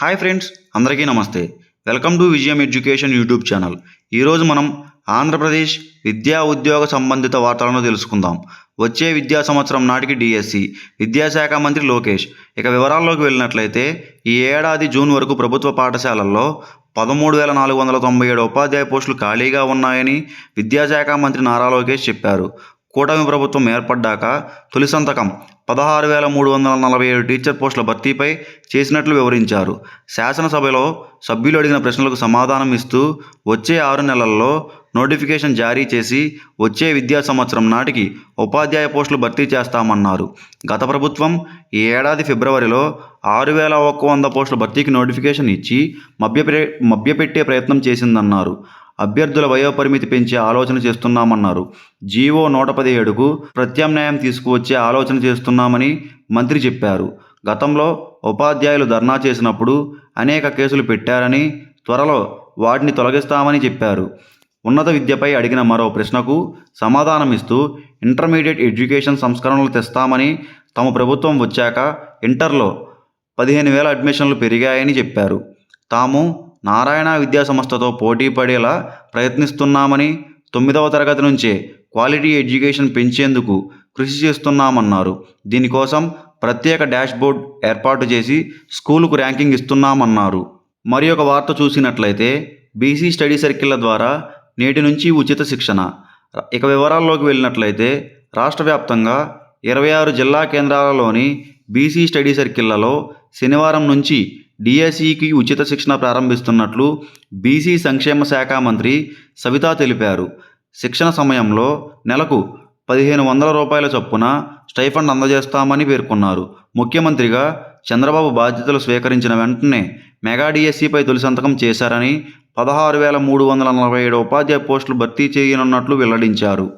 Hi friends అందరికీ నమస్తే. Welcome to Vijayam education YouTube channel. ఈరోజు మనం ఆంధ్రప్రదేశ్ విద్యా ఉద్యోగ సంబంధిత వార్తలను తెలుసుకుందాం. వచ్చే విద్యా సంవత్సరం నాటికి డిఎస్సి విద్యాశాఖ మంత్రి లోకేష్. ఇక వివరాల్లోకి వెళ్ళినట్లయితే ఈ ఏడాది జూన్ వరకు ప్రభుత్వ పాఠశాలల్లో పదమూడు వేల నాలుగు వందల తొంభై ఏడు ఉపాధ్యాయ పోస్టులు ఖాళీగా ఉన్నాయని విద్యాశాఖ మంత్రి నారా లోకేష్ చెప్పారు. కూటమి ప్రభుత్వం ఏర్పడ్డాక తొలి సంతకం పదహారు వేల మూడు వందల నలభై ఏడు టీచర్ పోస్టుల భర్తీపై చేసినట్లు వివరించారు. శాసనసభలో సభ్యులు అడిగిన ప్రశ్నలకు సమాధానం ఇస్తూ వచ్చే ఆరు నెలల్లో నోటిఫికేషన్ జారీ చేసి వచ్చే విద్యా సంవత్సరం నాటికి ఉపాధ్యాయ పోస్టులు భర్తీ చేస్తామన్నారు. గత ప్రభుత్వం ఈ ఏడాది ఫిబ్రవరిలో ఆరు వేల ఒక్క వంద పోస్టుల భర్తీకి నోటిఫికేషన్ ఇచ్చి మభ్యపె మభ్యపెట్టే ప్రయత్నం చేసిందన్నారు. అభ్యర్థుల వయోపరిమితి పెంచే ఆలోచన చేస్తున్నామన్నారు. జీవో నూట పదిహేడుకు ప్రత్యామ్నాయం తీసుకువచ్చే ఆలోచన చేస్తున్నామని మంత్రి చెప్పారు. గతంలో ఉపాధ్యాయులు ధర్నా చేసినప్పుడు అనేక కేసులు పెట్టారని త్వరలో వాటిని తొలగిస్తామని చెప్పారు. ఉన్నత విద్యపై అడిగిన మరో ప్రశ్నకు సమాధానమిస్తూ ఇంటర్మీడియట్ ఎడ్యుకేషన్ సంస్కరణలు తెస్తామని తమ ప్రభుత్వం వచ్చాక ఇంటర్లో పదిహేను వేల అడ్మిషన్లు పెరిగాయని చెప్పారు. తాము నారాయణ విద్యాసంస్థతో పోటీ పడేలా ప్రయత్నిస్తున్నామని తొమ్మిదవ తరగతి నుంచే క్వాలిటీ ఎడ్యుకేషన్ పెంచేందుకు కృషి చేస్తున్నామన్నారు. దీనికోసం ప్రత్యేక డాష్బోర్డ్ ఏర్పాటు చేసి స్కూలుకు ర్యాంకింగ్ ఇస్తున్నామన్నారు. మరి ఒక వార్త చూసినట్లయితే బీసీ స్టడీ సర్కిళ్ళ ద్వారా నేటి నుంచి ఉచిత శిక్షణ. ఇక వివరాల్లోకి వెళ్ళినట్లయితే రాష్ట్ర వ్యాప్తంగా ఇరవై ఆరు జిల్లా కేంద్రాలలోని బీసీ స్టడీ సర్కిళ్ళలో శనివారం నుంచి డిఎస్ఈకి ఉచిత శిక్షణ ప్రారంభిస్తున్నట్లు బీసీ సంక్షేమ శాఖ మంత్రి సవితా తెలిపారు. శిక్షణ సమయంలో నెలకు పదిహేను వందల రూపాయల చొప్పున స్టైఫండ్ అందజేస్తామని పేర్కొన్నారు. ముఖ్యమంత్రిగా చంద్రబాబు బాధ్యతలు స్వీకరించిన వెంటనే మెగా డిఎస్సిపై తొలి సంతకం చేశారని పదహారు వేల మూడు వందల నలభై ఏడు ఉపాధ్యాయ పోస్టులు భర్తీ చేయనున్నట్లు వెల్లడించారు.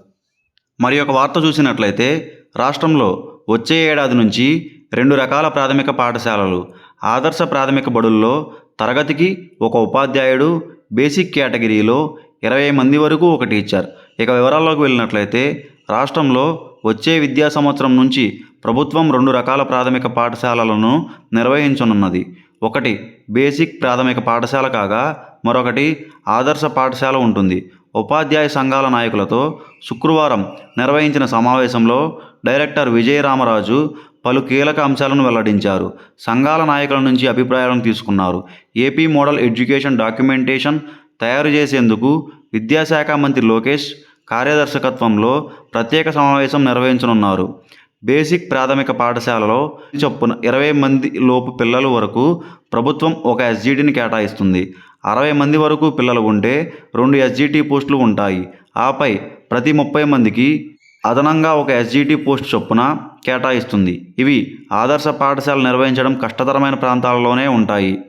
మరి ఒక వార్త చూసినట్లయితే రాష్ట్రంలో వచ్చే ఏడాది నుంచి రెండు రకాల ప్రాథమిక పాఠశాలలు ఆదర్శ ప్రాథమిక బడుల్లో తరగతికి ఒక ఉపాధ్యాయుడు బేసిక్ కేటగిరీలో ఇరవై మంది వరకు ఒక టీచర్. ఇక వివరాల్లోకి వెళ్ళినట్లయితే రాష్ట్రంలో వచ్చే విద్యా సంవత్సరం నుంచి ప్రభుత్వం రెండు రకాల ప్రాథమిక పాఠశాలలను నిర్వహించనున్నది. ఒకటి బేసిక్ ప్రాథమిక పాఠశాల కాగా మరొకటి ఆదర్శ పాఠశాల ఉంటుంది. ఉపాధ్యాయ సంఘాల నాయకులతో శుక్రవారం నిర్వహించిన సమావేశంలో డైరెక్టర్ విజయరామరాజు పలు కీలక అంశాలను వెల్లడించారు. సంఘాల నాయకుల నుంచి అభిప్రాయాలను తీసుకున్నారు. ఏపీ మోడల్ ఎడ్యుకేషన్ డాక్యుమెంటేషన్ తయారు చేసేందుకు విద్యాశాఖ మంత్రి లోకేష్ కార్యదర్శకత్వంలో ప్రత్యేక సమావేశం నిర్వహించనున్నారు. బేసిక్ ప్రాథమిక పాఠశాలలో చొప్పున ఇరవై మంది లోపు పిల్లల వరకు ప్రభుత్వం ఒక ఎస్జీటీని కేటాయిస్తుంది. అరవై మంది వరకు పిల్లలు ఉంటే రెండు ఎస్జీటీ పోస్టులు ఉంటాయి. ఆపై ప్రతి ముప్పై మందికి అదనంగా ఒక ఎస్జీటీ పోస్ట్ చొప్పున కేటాయిస్తుంది. ఇవి ఆదర్శ పాఠశాల నిర్వహించడం కష్టతరమైన ప్రాంతాలలోనే ఉంటాయి.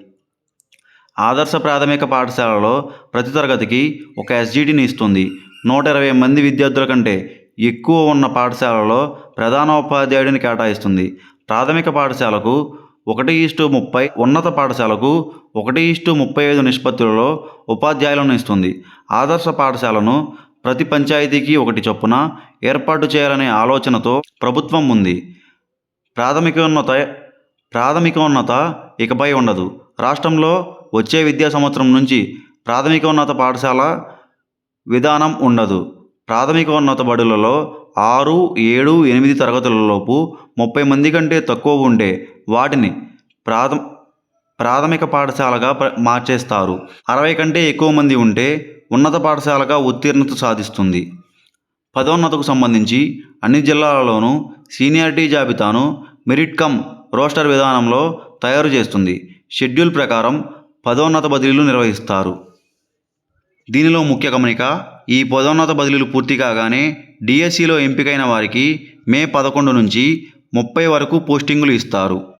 ఆదర్శ ప్రాథమిక పాఠశాలలో ప్రతి తరగతికి ఒక ఎస్జీటీని ఇస్తుంది. నూట ఇరవై మంది విద్యార్థుల కంటే ఎక్కువ ఉన్న పాఠశాలలో ప్రధానోపాధ్యాయుడిని కేటాయిస్తుంది. ప్రాథమిక పాఠశాలకు ఒకటి ఈస్టు ముప్పై ఉన్నత పాఠశాలకు ఒకటి ఈస్టు ముప్పై ఐదు నిష్పత్తులలో ఉపాధ్యాయులను ఇస్తుంది. ఆదర్శ పాఠశాలను ప్రతి పంచాయతీకి ఒకటి చొప్పున ఏర్పాటు చేయాలనే ఆలోచనతో ప్రభుత్వం ఉంది. ప్రాథమికోన్నత ప్రాథమికోన్నత ఇకపై ఉండదు. రాష్ట్రంలో వచ్చే విద్యా సంవత్సరం నుంచి ప్రాథమికోన్నత పాఠశాల విధానం ఉండదు. ప్రాథమికోన్నత బడులలో ఆరు ఏడు ఎనిమిది తరగతులలోపు ముప్పై మంది కంటే తక్కువ ఉంటే వాటిని ప్రాథ ప్రాథమిక పాఠశాలగా మార్చేస్తారు. అరవై కంటే ఎక్కువ మంది ఉంటే ఉన్నత పాఠశాలగా ఉత్తీర్ణత సాధిస్తుంది. పదోన్నతకు సంబంధించి అన్ని జిల్లాలలోనూ సీనియారిటీ జాబితాను మెరిట్ కమ్ రోస్టర్ విధానంలో తయారు చేస్తుంది. షెడ్యూల్ ప్రకారం పదోన్నత బదిలీలు నిర్వహిస్తారు. దీనిలో ముఖ్య గమనిక ఈ పదోన్నత బదిలీలు పూర్తి కాగానే డిఎస్సిలో ఎంపికైన వారికి మే పదకొండు నుంచి ముప్పై వరకు పోస్టింగులు ఇస్తారు.